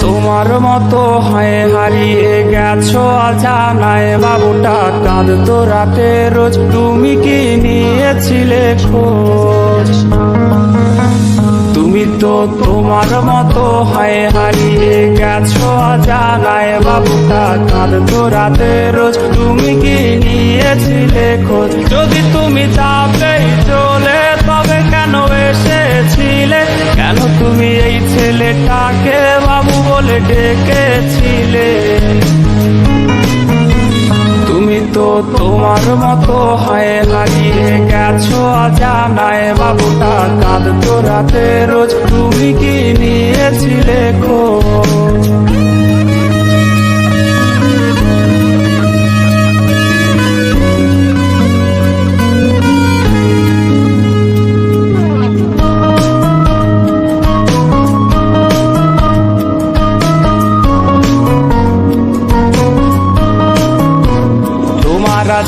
তোমার মতো হয় হারিয়ে গেছো অজানায়। বাবুটা কাঁদতো রাতে, রোজ তুমি কি নিয়েছিলে খোঁজ? তুমি তো তোমার মতো হয় হারিয়ে গেছো অজানায়। বাবুটা কাঁদতো রাতে, রোজ তুমি কি নিয়েছিলে খোঁজ? যদি তুমি তা ডেকেছিলে। তুমি তো তোমার মতো হয় লাগিয়ে গেছো জানায় বাবুটা কাঁদতো রাতে, রোজ তুমি কি নিয়েছিলে খোঁজ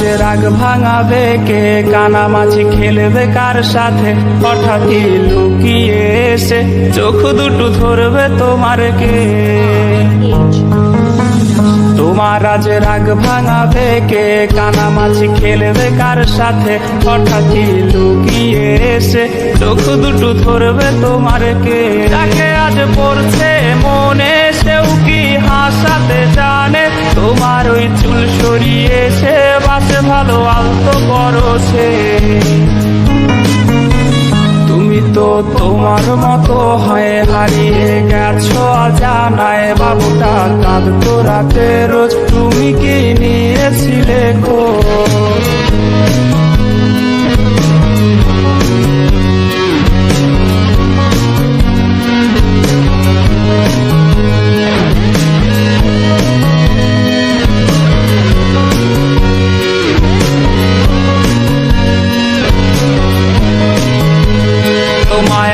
তোমার রাগ ভাঙাবে, কে কানামাছি খেলবে কার সাথে? হঠাৎই লুকিয়ে এসে চোখ দুটো ধরবে তোমার কে তোমার আজ রাগ ভাঙাবে, কে কানামাছি খেলবে কার সাথে? হঠাৎই লুকিয়ে এসে চোখ দুটো ধরবে তোমার কে যাকে আজ পড়ছে মনে সে তুমি তো তোমার মতো হয়ে হারিয়ে গেছো জানায় বাবুটা কাঁদতো রাতে। রোজ তুমি কি নিয়েছিলে খোঁজ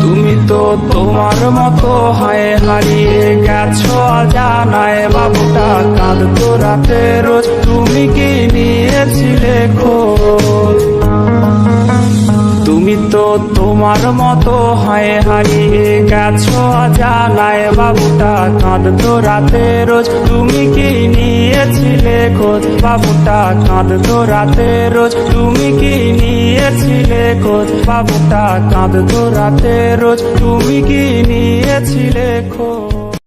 তুমি তো তোমার মতো হয় হারিয়ে গেছো জানায় বাবুটা কাঁদতো রাতে রোজ। তুমি কি নিয়েছিলে খোঁজ? তুমি তো তোমার মতো হয় হারিয়ে গেছো জানায় বাবুটা কাঁদতো রাতে রোজ। তুমি কি নিয়েছিলে খোঁজ? বাবুটা কাঁদতো রাতে রোজ। তুমি কি নিয়েছিলে খোঁজ? বাবুটা কাঁদতো রাতে রোজ। তুমি কি নিয়েছিলে খোঁজ?